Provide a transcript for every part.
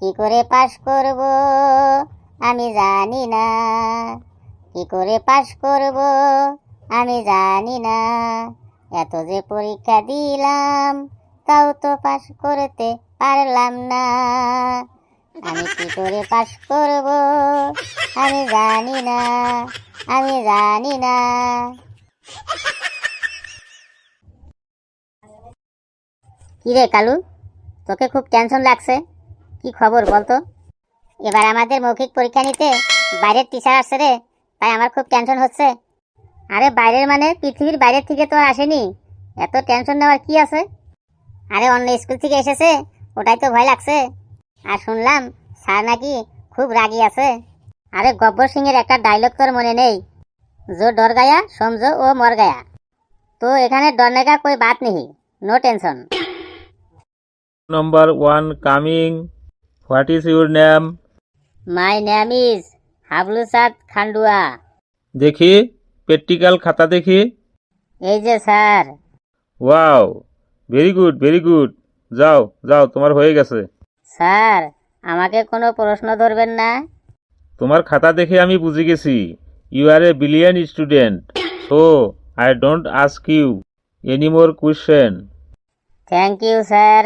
কি করে পাশ করব? আমি জানি না। কি করে পাশ করব? আমি জানি না। এত যে পরীক্ষা দিলাম, তাও তো পাশ করতে পারলাম না। আমি কি করে পাশ করব? আমি জানি না। আমি জানি না। কি রে কালু, তোকে খুব টেনশন লাগছে। কি খবর বলতো এবার আমাদের মৌখিক পরীক্ষা নিতে বাইরের টিচার আসছে রে তাই আমার খুব টেনশন হচ্ছে আরে বাইরের মানে পৃথিবীর বাইরের থেকে তো আর আসেনি এত টেনশন নেওয়ার কি আছে আরে অন্য স্কুল থেকে এসেছে ওটাই তো ভয় লাগছে আর শুনলাম স্যার নাকি খুব রাগী আছে আরে গব্বর সিং এর একটা ডায়লগ তোর মনে নেই जो डर गया समझो वो मर गया तो এখানে डरने का कोई बात नहीं no tension Number one coming. What is your name? My name is হাবলুসাদ Khandua দেখি প্র্যাকটিক্যাল খাতা দেখি। এই যে sir. Wow very good very good যাও যাও তোমার হয়ে গেছে। স্যার আমাকে কোনো প্রশ্ন ধরবেন না? তোমার খাতা দেখে আমি বুঝে গেছি। You are a billion student so I don't ask you any more question thank you sir.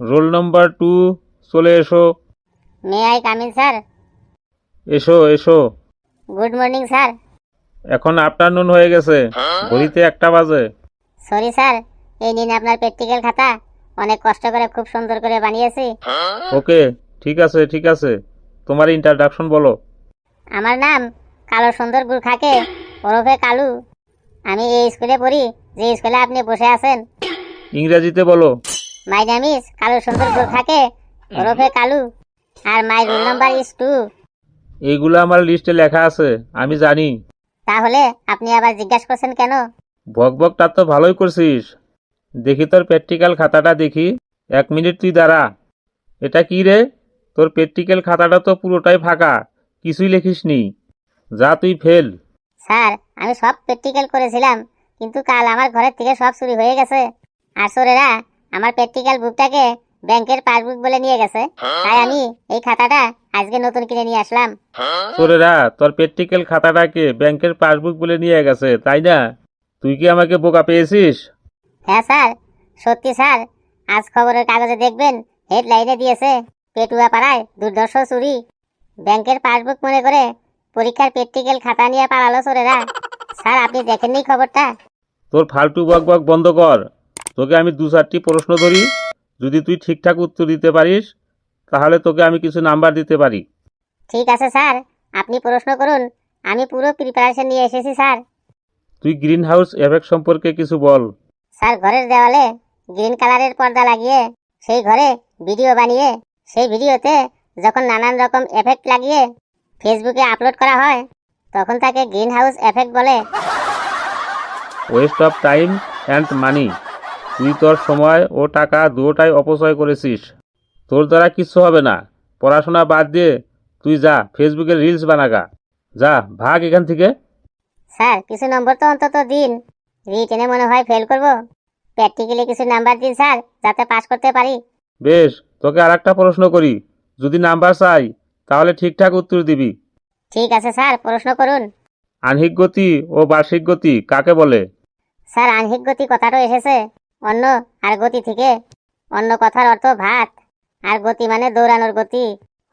Roll number two চলে এসো। May I come in sir. এসো এসো। Good morning sir. এখন আফটারনুন হয়ে গেছে। ঘড়িতে একটা বাজে। সরি স্যার এই নিন আপনার প্র্যাকটিক্যাল খাতা অনেক কষ্ট করে খুব সুন্দর করে বানিয়েছি। ওকে ঠিক আছে ঠিক আছে। তোমার ইন্ট্রোডাকশন বলো। আমার নাম কালো সুন্দর গুরখাকে ওরফে কালু। আমি এই স্কুলে পড়ি যে স্কুলে আপনি বসে আছেন। ইংরেজিতে বলো। মাই নেম ইজ কালু সুন্দর গুরখাকে ওরফে কালু। আর my roll number is two. এইগুলো আমার লিস্টে লেখা আছে আমি জানি। তাহলে আপনি আবার জিজ্ঞাসা করছেন কেন? বক বকটা তো ভালোই করছিস। দেখি তোর প্র্যাকটিক্যাল খাতাটা দেখি। এক মিনিট তুই দাঁড়া। এটা কি রে? তোর প্র্যাকটিক্যাল খাতাটা তো পুরোটাই ফাঁকা। কিছুই লিখিসনি। যা তুই ফেল। স্যার আমি সব প্র্যাকটিক্যাল করেছিলাম কিন্তু কাল আমার ঘরের থেকে সব চুরি হয়ে গেছে। আর চোরেরা আমার প্র্যাকটিক্যাল বুকটাকে ব্যাংকের পাসবুক বলে নিয়ে গেছে। তাই আমি এই খাতাটা আজকে নতুন কিনে নিয়ে আসলাম। তোরেরা তোর প্র্যাকটিক্যাল খাতাটাকে ব্যাংকের পাসবুক বলে নিয়ে গেছে তাই না? তুই কি আমাকে বোকা পেয়েছিস? হ্যাঁ স্যার সত্যি স্যার আজ খবরের কাগজে দেখবেন হেডলাইনে দিয়েছে পেটুয়া পাড়ায় দুর্দর্শ চুরি। ব্যাংকের পাসবুক মনে করে পরীক্ষার প্র্যাকটিক্যাল খাতা নিয়ে পালালো চোরেরা স্যার আপনি দেখেননি খবরটা? তোর ফালতু বক বক বন্ধ কর। তোকে আমি দু চারটি প্রশ্ন ধরি। যদি তুই ঠিকঠাক উত্তর দিতে পারিস তাহলে তোকে আমি কিছু নাম্বার দিতে পারি। ঠিক আছে স্যার। আপনি প্রশ্ন করুন। আমি পুরো প্রিপারেশন নিয়ে এসেছি স্যার। তুই গ্রিন হাউস এফেক্ট সম্পর্কে কিছু বল। স্যার ঘরের দেওয়ালে গ্রিন কালারের পর্দা লাগিয়ে সেই ঘরে ভিডিও বানিয়ে সেই ভিডিওতে যখন নানান রকম এফেক্ট লাগিয়ে ফেসবুকে আপলোড করা হয় তখন তাকে গ্রিন হাউস এফেক্ট বলে। Waste of time and money তুই তোর সময় ও টাকা দুটোটাই অপচয় করেছিস। তোর দ্বারা কিচ্ছু হবে না। পড়াশোনা বাদ দিয়ে তুই যা ফেসবুকে রিলস বানাগা। যা ভাগ এখান থেকে। স্যার কিছু নম্বর তো অন্তত দিন। রিটেনে মনে হয় ফেল করব। প্র্যাকটিক্যালি কিছু নাম্বার দিন স্যার যাতে পাস করতে পারি। বেশ তোকে আর একটা প্রশ্ন করি। যদি নাম্বার চাই তাহলে ঠিকঠাক উত্তর দিবি। ঠিক আছে স্যার প্রশ্ন করুন। আহ্নিক গতি ও বার্ষিক গতি কাকে বলে? স্যার আহ্নিক গতি কথাটা এসেছে। অন্য আর গতি থেকে। অন্য কথার অর্থ ভাত আর গতি মানে দৌড়ানোর গতি।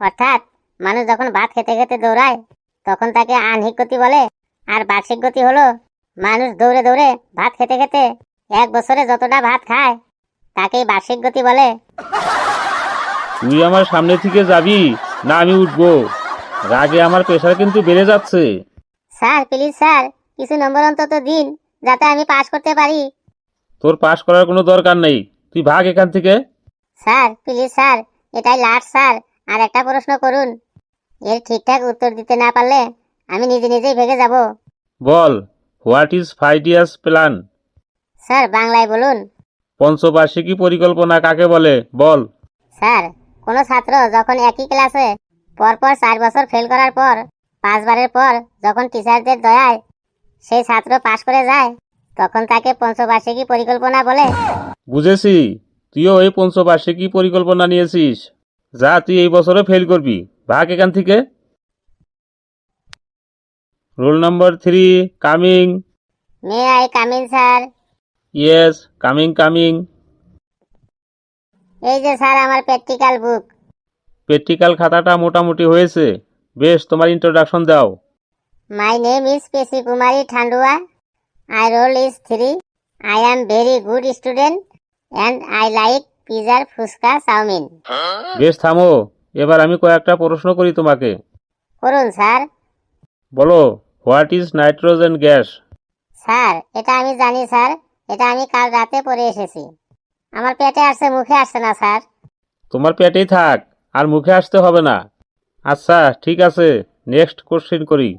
অর্থাৎ মানুষ যখন ভাত খেতে খেতে দৌড়ায় তখন তাকে আহ্নিক গতি বলে। আর বার্ষিক গতি হলো মানুষ দৌড়ে দৌড়ে ভাত খেতে খেতে এক বছরে যতটা ভাত খায় তাকেই বার্ষিক গতি বলে। তুই আমার সামনে থেকে যাবি না আমি উঠবো। রাগে আমার প্রেশার কিন্তু বেড়ে যাচ্ছে। স্যার প্লিজ স্যার কিছু নম্বর অন্তত দিন যাতে আমি পাস করতে পারি। তোর পাশ করার কোনো দরকার নেই। তুই ভাগ এখান থেকে। স্যার প্লিজ স্যার এটাই লাস্ট স্যার। আর একটা প্রশ্ন করুন। এর ঠিকঠাক উত্তর দিতে না পারলে আমি নিজে নিজেই ভেগে যাব। বল what is five years plan sir বাংলায় বলুন। পঞ্চবার্ষিকী পরিকল্পনা কাকে বলে? বল। স্যার কোনো ছাত্র যখন একই ক্লাসে পরপর চার বছর ফেল করার পর পাঁচবারের পর যখন টিচারদের দয়ায় সেই ছাত্র পাশ করে যায় তখন তাকে পঞ্চবার্ষিকী পরিকল্পনা বলে। বুঝেছি। তুইও ওই পঞ্চবার্ষিকী পরিকল্পনা নিয়েছিস। যা তুই এই বছরে ফেল করবি। ভাগ এখান থেকে। Roll number three coming may I coming sir yes coming coming এই যে স্যার আমার প্র্যাকটিক্যাল বুক প্র্যাকটিক্যাল খাতাটা মোটামুটি হয়েছে। বেশ তোমার ইন্ট্রোডাকশন দাও। My name is Peshi Kumari Thandua I roll is three I am very good student and I like পিজার ফুচকা চাউমিন বেশ থামো। এবার আমি কয়েকটা প্রশ্ন করি তোমাকে। করুন স্যার। বলো what is nitrogen gas? Sir এটা আমি জানি স্যার। এটা আমি কাল রাতে পড়ে এসেছি। আমার পেটে আসছে মুখে আসছে না স্যার। তোমার পেটেই থাক আর মুখে আসতে হবে না। আচ্ছা ঠিক আছে নেক্সট কোশ্চেন করি।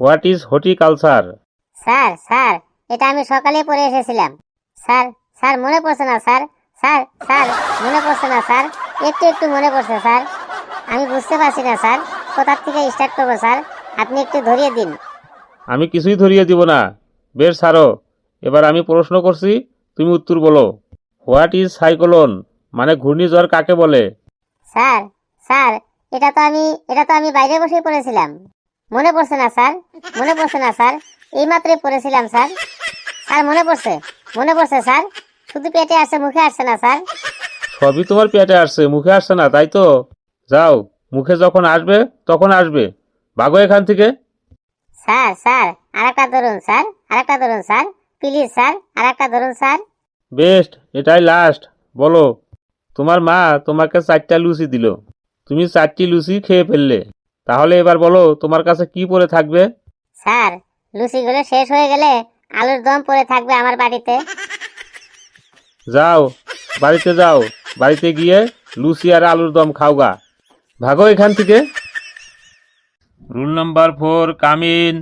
What is horticulture? Sir sir এটা আমি সকালে পড়ে এসেছিলাম। স্যার স্যার মনে পড়ছে না স্যার। স্যার স্যার মনে পড়ছে না স্যার। একটু একটু মনে পড়ছে স্যার। আমি বুঝতে পারছি না স্যার। কোথার থেকে স্টার্ট করব স্যার? আপনি একটু ধরিয়ে দিন। আমি কিছুই ধরিয়ে দিব না। বেশ ছাড়ো এবার আমি প্রশ্ন করছি তুমি উত্তর বলো। হোয়াট ইজ সাইক্লোন মানে ঘূর্ণিঝড় কাকে বলে? স্যার স্যার এটা তো আমি এটা তো আমি বাইরে বসেই পড়েছিলাম। মনে পড়ছে না স্যার? মনে পড়ছে না স্যার? এইমাত্রই পড়েছিলাম স্যার। স্যার মনে পড়ছে? মনে পড়ছে স্যার? শুধু পেটে আসছে মুখে আসছে না স্যার। সবই তোমার পেটে আসছে মুখে আসছে না তাই তো? যাও মুখে যখন আসবে তখন আসবে। ভাগো এখান থেকে। স্যার স্যার আরেকটা ধরুন স্যার আরেকটা ধরুন স্যার। প্লিজ স্যার আরেকটা ধরুন স্যার। বেস্ট এটাই লাস্ট বলো তোমার মা তোমাকে চারটা লুচি দিল। তুমি চারটি লুচি খেয়ে ফেললে। তাহলে এবার বলো তোমার কাছে কি পড়ে থাকবে? স্যার লুচিগুলো শেষ হয়ে গেলে আলুর দম পড়ে থাকবে আমার বাড়িতে। যাও বাড়িতে যাও বাড়িতে গিয়ে লুচি আর আলুর দম খাওগা। ভাগো এখান থেকে। Roll number four come in.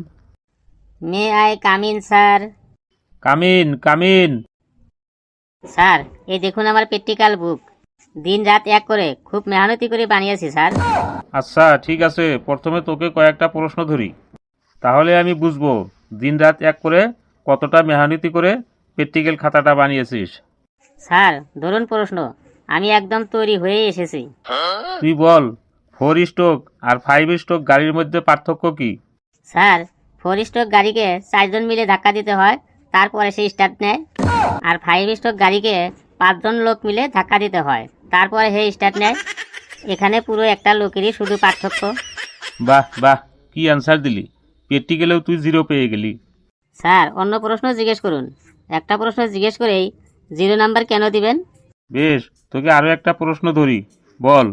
May I come in sir. Come in come in. Sir এই দেখুন আমার প্র্যাকটিক্যাল বুক। দিন রাত এক করে। খুব মেহনতি করে বানিয়েছি স্যার। আচ্ছা ঠিক আছে। প্রথমে তোকে কয়েকটা প্রশ্ন ধরি। তাহলে আমি বুঝব দিনরাত এক করে কতটা মেহনতি করে প্র্যাকটিক্যাল খাতাটা বানিয়েছিস। স্যার ধরুন প্রশ্ন। আমি একদম তৈরি হয়ে এসেছি। তুই বল ফোর স্ট্রোক আর ফাইভ স্ট্রোক গাড়ির মধ্যে পার্থক্য কি? স্যার ফোর স্ট্রোক গাড়িকে চারজন মিলে ধাক্কা দিতে হয় তারপরে সে স্টার্ট নেয়। আর ফাইভ স্ট্রোক গাড়িকে পাঁচজন লোক মিলে ধাক্কা দিতে হয়। তারপরে হে স্টার্ট নেয় এখানে পুরো একটা লোকেরই শুধু পার্থক্য। বাহ বাহ কি অ্যান্সার দিলি? প্র্যাকটিক্যালেও তুই জিরো পেয়ে গেলি। স্যার অন্য প্রশ্ন জিজ্ঞেস করুন। একটা প্রশ্ন জিজ্ঞেস করেই জিরো নাম্বার কেন দিবেন? বেশ তোকে আরও একটা প্রশ্ন ধরি। বল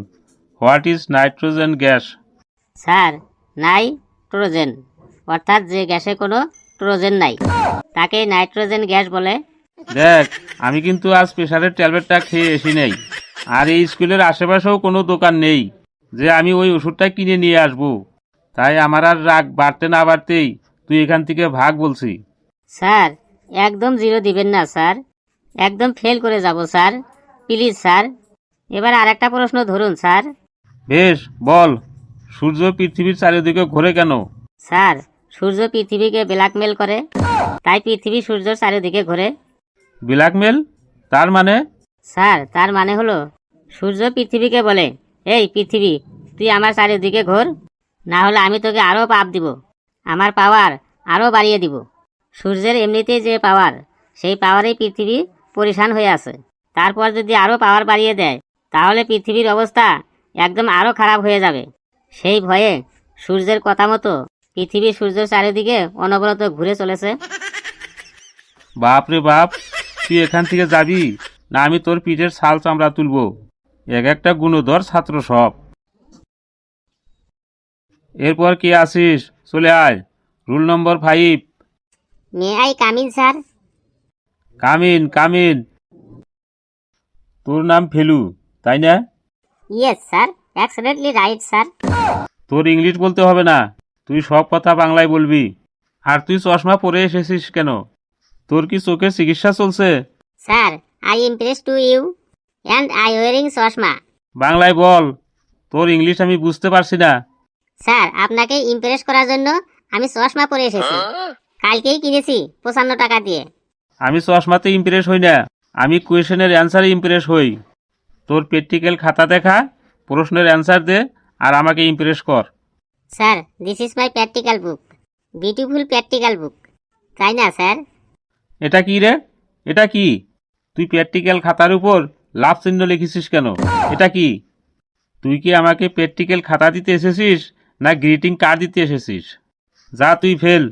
what is nitrogen gas? Sir nitrogen অর্থাৎ যে গ্যাসে কোনো ট্রোজেন নাই। তাকে নাইট্রোজেন গ্যাস বলে। দেখ আমি কিন্তু আজ প্রেশারের ট্যাবলেটটা খেয়ে এসি নেই। আর এই স্কুলের আশেপাশেও কোনো দোকান নেই যে আমি ওই ওষুধটা কিনে নিয়ে আসব। তাই আমার আর রাগ বাড়তে না বাড়তেই তুই এখান থেকে ভাগ বলছি। স্যার একদম জিরো দিবেন না স্যার। একদম ফেল করে যাব স্যার। Please sir. এবার আর একটা প্রশ্ন ধরুন স্যার। বেশ বল সূর্য পৃথিবীর চারিদিকে ঘোরে কেন? স্যার সূর্য পৃথিবীকে ব্ল্যাকমেল করে। তাই পৃথিবী সূর্যের চারিদিকে ঘোরে। ব্ল্যাকমেল তার মানে? স্যার তার মানে হলো সূর্য পৃথিবীকে বলে এই পৃথিবী তুই আমার চারিদিকে ঘোর না হলে আমি তোকে আরও পাপ দিব আমার পাওয়ার আরও বাড়িয়ে দিব। সূর্যের এমনিতেই যে পাওয়ার সেই পাওয়ারেই পৃথিবী পরিশান হয়ে আছে। তারপর যদি আরও পাওয়ার বাড়িয়ে দেয় তাহলে পৃথিবীর অবস্থা একদম আরও খারাপ হয়ে যাবে। সেই ভয়ে সূর্যের কথা মতো পৃথিবী সূর্যের চারিদিকে অনবরত ঘুরে চলেছে। বাপ রে বাপ তুই এখান থেকে যাবি? না আমি তোর পিঠের ছাল চামড়া তুলবো। এক একটা গুণধর ছাত্র সব। এরপর কে আসিস? চলে আয়। Rule number five. May I come in sir. Come in come in. তোর নাম ফেলু তাই না? Yes sir accidentally right sir. তোর ইংলিশ বলতে হবে না। তুই সব কথা বাংলায় বলবি। আর তুই চশমা পরে এসেছিস কেন? তোর কি চোখের চিকিৎসা চলছে? Sir I impress to you and I wearing চশমা। বাংলায় বল তোর ইংলিশ আমি বুঝতে পারছি না। স্যার আপনাকে ইমপ্রেস করার জন্য আমি চশমা পরে এসেছি। কালকেই কিনেছি পঁচান্ন টাকা দিয়ে। আমি চশমাতে ইমপ্রেস হই না আমি কোয়েশনের অ্যান্সারে ইমপ্রেস হই। তোর প্র্যাকটিক্যাল খাতা দেখা প্রশ্নের অ্যান্সার দে আর আমাকে ইমপ্রেস কর। Sir this is my practical book beautiful practical book তাই না স্যার? এটা কি রে? এটা কি? তুই প্র্যাকটিক্যাল খাতার উপর লাভ চিহ্ন লিখেছিস কেন? এটা কি? তুই কি আমাকে প্র্যাকটিক্যাল খাতা দিতে এসেছিস না গ্রিটিং কার্ড দিতে এসেছিস? যা তুই fail.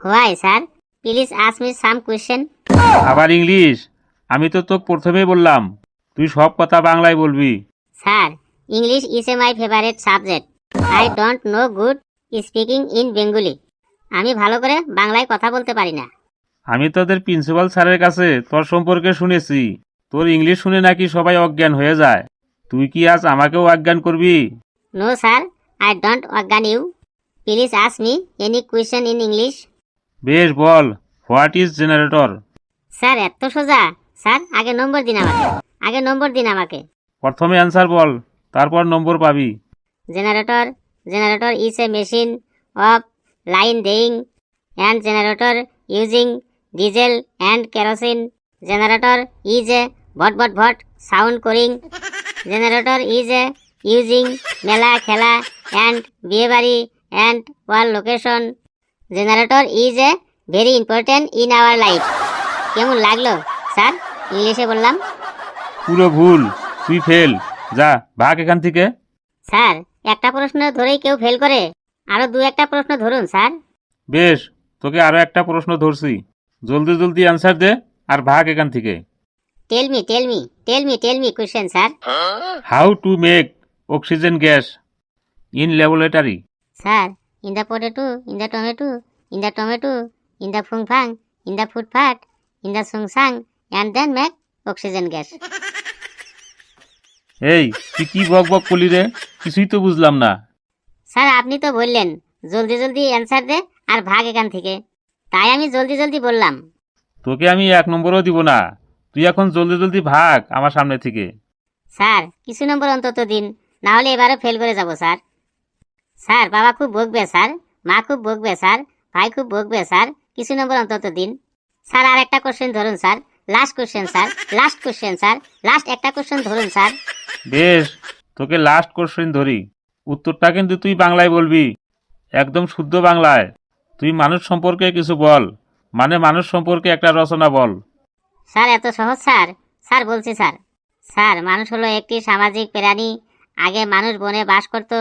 Why sir. Please ask me some question. আবার ইংলিশ। আমি তো তোকে প্রথমেই বললাম। তুই সব কথা বাংলায় বলবি। Sir English is a my favourite subject I don't know good speaking in Bengali আমি ভালো করে বাংলায় কথা বলতে পারি না। আমি তোদের প্রিন্সিপাল স্যারের কাছে তোর সম্পর্কে শুনেছি। তোর ইংলিশ শুনে নাকি সবাই অজ্ঞান হয়ে যায়। তুই কি আজ আমাকেও অজ্ঞান করবি? নো স্যার আই ডোন্ট অজ্ঞান you please ask me any question in English বেশ বল হোয়াট ইজ জেনারেটর স্যার এত সোজা। স্যার আগে নম্বর দিন আমাকে। আগে নম্বর দিন আমাকে। প্রথমে অ্যান্সার বল তারপর নম্বর পাবি। Generator generator is a machine of line laying and generator using diesel and kerosene generator is a ভট ভট ভট সাউন্ড করিং জেনারেটর ইজ এ ইউজিং মেলা খেলা অ্যান্ড বিয়েবাড়ি and war location generator is a very important in our life. কেমন লাগল sir? ইংলিশে বললাম। পুরো ভুল তুই ফেল। যা ভাগ এখান থেকে। স্যার একটা প্রশ্ন ধরেই কেউ ফেল করে। আরও দু একটা প্রশ্ন ধরুন স্যার। বেশ তোকে আরও একটা প্রশ্ন ধরছি। জলদি জলদি অ্যান্সার দে আর ভাগ এখান থেকে। Tell me tell me tell me tell me question sir how to make oxygen gas in laboratory sir in the potato in the tomato in the tomato in the ফুংফাং in the ফুটফাট in the সুংসাং and then make oxygen gas এই তুই কি বক বক করলি রে? কিছুই তো বুঝলাম না। স্যার আপনি তো বললেন জলদি জলদি অ্যান্সার দে আর ভাগ এখান থেকে। তাই আমি জলদি জলদি বললাম। তোকে আমি এক নম্বরও দিব না। তুই এখন জলদি জলদি ভাগ আমার সামনে থেকে। স্যার কিছু নম্বর অন্তত দিন না হলে এবারও ফেল করে যাব স্যার। স্যার বাবা খুব বকবে স্যার। মা খুব বকবে স্যার। ভাই খুব বকবে স্যার। কিছু নম্বর অন্তত দিন। স্যার আর একটা কোশ্চেন ধরুন sir. Last question sir. Last question sir. Last একটা কোশ্চেন ধরুন স্যার। বেশ তোকে লাস্ট কোশ্চেন ধরি। উত্তরটা কিন্তু তুই বাংলায় বলবি। একদম শুদ্ধ বাংলায়। তুই মানুষ সম্পর্কে কিছু বল। মানে মানুষ সম্পর্কে একটা রচনা বল। স্যার, এত সহজ, স্যার? স্যার, বলছি, স্যার। স্যার, মানুষ হলো একটি সামাজিক প্রাণী। আগে মানুষ বনে বাস করত,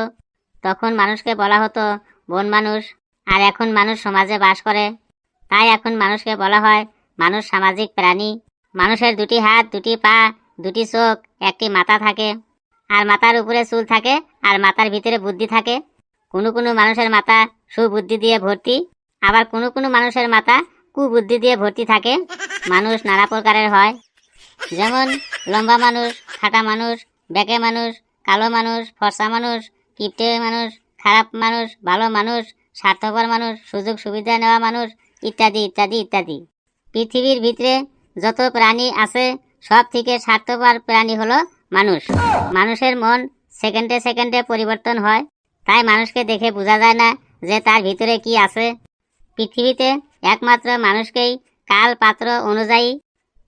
তখন মানুষকে বলা হতো বন মানুষ, আর এখন মানুষ সমাজে বাস করে। তাই এখন মানুষকে বলা হয় মানুষ সামাজিক প্রাণী। মানুষের দুটি হাত, দুটি পা, দুটি চোখ, একটি মাথা থাকে। আর মাথার উপরে চুল থাকে, আর মাথার ভিতরে বুদ্ধি থাকে। কোনো কোনো মানুষের মাথা সুবুদ্ধি দিয়ে ভর্তি। আবার কোনো কোনো মানুষের মাথা কুবুদ্ধি দিয়ে ভর্তি থাকে। মানুষ নানা প্রকারের হয়। যেমন লম্বা মানুষ খাটা মানুষ, বেঁকে মানুষ, কালো মানুষ, ফর্সা মানুষ, কিপটে মানুষ, খারাপ মানুষ, ভালো মানুষ, স্বার্থপর মানুষ, সুযোগ সুবিধা নেওয়া মানুষ, ইত্যাদি ইত্যাদি ইত্যাদি। পৃথিবীর ভিতরে যত প্রাণী আছে, সব থেকে স্বার্থপর প্রাণী হলো মানুষ। মানুষের মন সেকেন্ডে সেকেন্ডে পরিবর্তন হয়। তাই মানুষকে দেখে বোঝা যায় না যে তার ভিতরে কি আছে? পৃথিবীতে একমাত্র মানুষকেই কাল পাত্র অনুযায়ী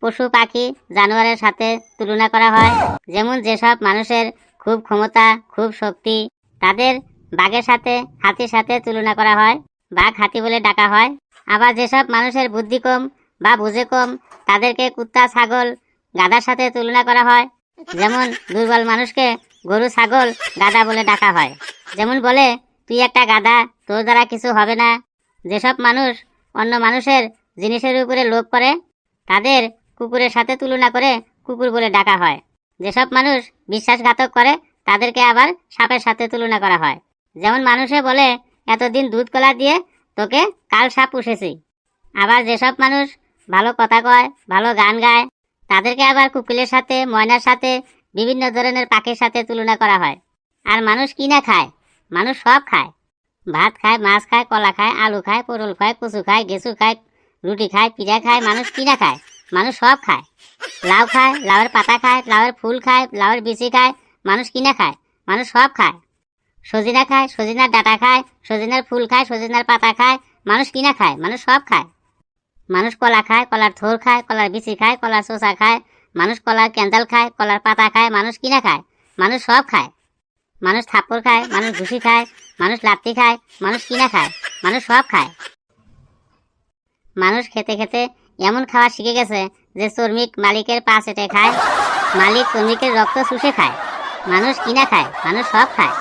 পশু, পাখি, জানোয়ারের সাথে তুলনা করা হয়। যেমন যেসব মানুষের খুব ক্ষমতা, খুব শক্তি, তাদের বাঘের সাথে, হাতির সাথে তুলনা করা হয়। বাঘ হাতি বলে ডাকা হয়। আবার যেসব মানুষের বুদ্ধি কম বা বুঝে কম, তাদেরকে কুত্তা, ছাগল গাদার সাথে তুলনা করা হয়। যেমন দুর্বল মানুষকে গরু, ছাগল, গাধা বলে ডাকা হয়। যেমন বলে তুই একটা গাধা, তোর দ্বারা কিছু হবে না। যেসব মানুষ অন্য মানুষের জিনিসের উপরে লোভ করে, তাদের কুকুরের সাথে তুলনা করে কুকুর বলে ডাকা হয়। যেসব মানুষ বিশ্বাসঘাতক করে, তাদেরকে আবার সাপের সাথে তুলনা করা হয়। যেমন মানুষে বলে, এতদিন দুধ কলা দিয়ে তোকে কাল সাপ পুষেছি। আবার যেসব মানুষ ভালো কথা কয়, ভালো গান গায়, তাদেরকে আবার কুকিলের সাথে, ময়নার সাথে, বিভিন্ন ধরনের পাখির সাথে তুলনা করা হয়। আর মানুষ কি না খায়? মানুষ সব খায়। ভাত খায়, মাছ খায়, কলা খায়, আলু খায়, পটল খায়, কচু খায়, গেসু খায়, রুটি খায়, পিঠা খায়, মানুষ কি না খায়, মানুষ সব খায়। লাউ খায়, লাউয়ের পাতা খায়, লাউয়ের ফুল খায়, লাউয়ের বিচি খায়, মানুষ কি না খায়, মানুষ সব খায়। সজিনা খায়, সজিনার ডাটা খায়, সজিনার ফুল খায়, সজিনার পাতা খায়, মানুষ কি না খায়, মানুষ সব খায়। মানুষ কলা খায়, কলার থোর খায়, কলার বিচি খায়, কলার চোষা খায়, মানুষ কলার ক্যান্ডাল খায়, কলার পাতা খায়, মানুষ কিনা খায়, মানুষ সব খায়। মানুষ থাপ্পড় খায় মানুষ ঘুষি খায় মানুষ লাত্তি খায় মানুষ কিনা খায় মানুষ সব খায়। মানুষ খেতে খেতে এমন খাওয়া শিখে গেছে যে শ্রমিক মালিকের পা চেটে খায় মালিক শ্রমিকের রক্ত শুষে খায় মানুষ কিনা খায় মানুষ সব খায়।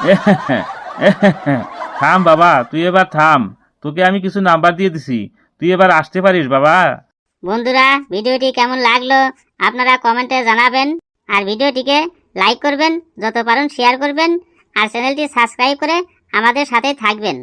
থাম বাবা তুই এবার থাম। তোকে আমি কিছু নাম্বার দিয়ে দিছি। তুই এবার আসতে পারিস বাবা। বন্ধুরা ভিডিওটি কেমন লাগল আপনারা কমেন্টে জানাবেন। আর ভিডিওটিকে লাইক করবেন যত পারেন শেয়ার করবেন আর চ্যানেলটি সাবস্ক্রাইব করে আমাদের সাথে থাকবেন।